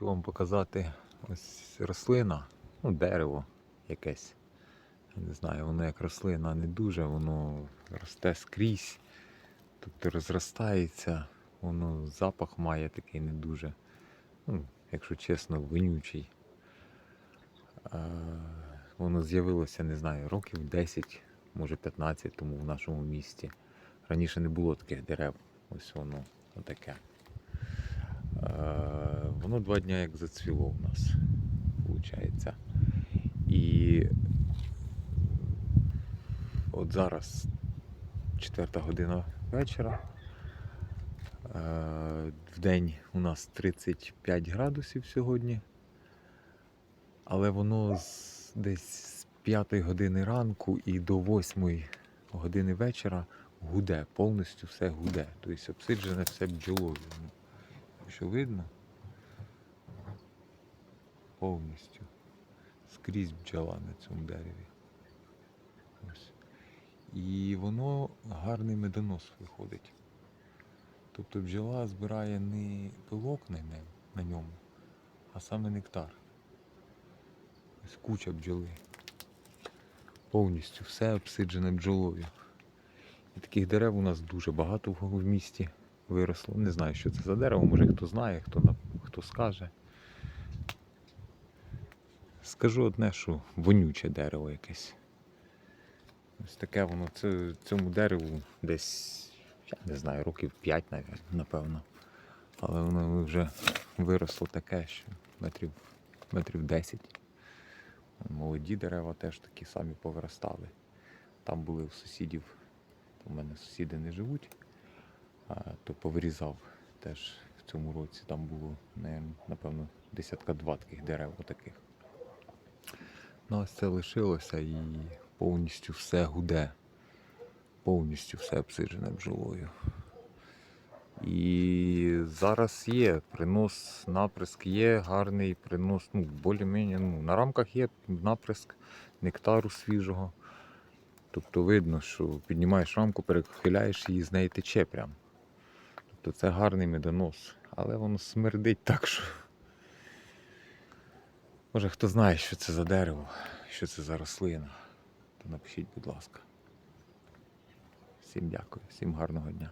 Хочу вам показати ось рослина, ну, дерево якесь. Я Не знаю, воно як рослина не дуже, воно росте скрізь, тобто розростається, воно запах має такий не дуже, ну, якщо чесно, вонючий. Е, Воно з'явилося, не знаю, років 10, може 15 тому в нашому місті. Раніше не було таких дерев. Ось воно отаке. Воно два дні як зацвіло у нас, виходить. І от зараз четверта година вечора. Е, В день у нас 35 градусів сьогодні. Але воно з, десь з 5 години ранку і до 8 години вечора гуде, повністю все гуде. Тобто обсиджене все бджолою. Що видно? Повністю. Скрізь бджола на цьому дереві. Ось. І воно гарний медонос виходить. Тобто бджола збирає не пилок на ньому, а саме нектар. Ось куча бджоли. Повністю все обсиджене бджолою. І таких дерев у нас дуже багато в місті виросло. Не знаю, що це за дерево, може хто знає, хто, хто скаже. Скажу одне, що вонюче дерево якесь. Ось таке воно, це, цьому дереву десь, я не знаю, років 5, напевно. Але воно вже виросло таке, що метрів, метрів 10. Молоді дерева теж такі самі повиростали. Там були у сусідів, у мене сусіди не живуть, то повирізав теж в цьому році. Там було, напевно, десятка два таких дерев отаких. Ось це лишилося і повністю все гуде. Повністю все обсиджене бджолою. І зараз є принос, наприск є, гарний принос, ну, більш-менш, ну, на рамках є наприск нектару свіжого. Тобто видно, що піднімаєш рамку, перехиляєш її, з неї тече прям. Тобто це гарний медонос, але воно смердить так, що. Може хто знає, що це за дерево, що це за рослина, то напишіть, будь ласка. Всім дякую, всім гарного дня.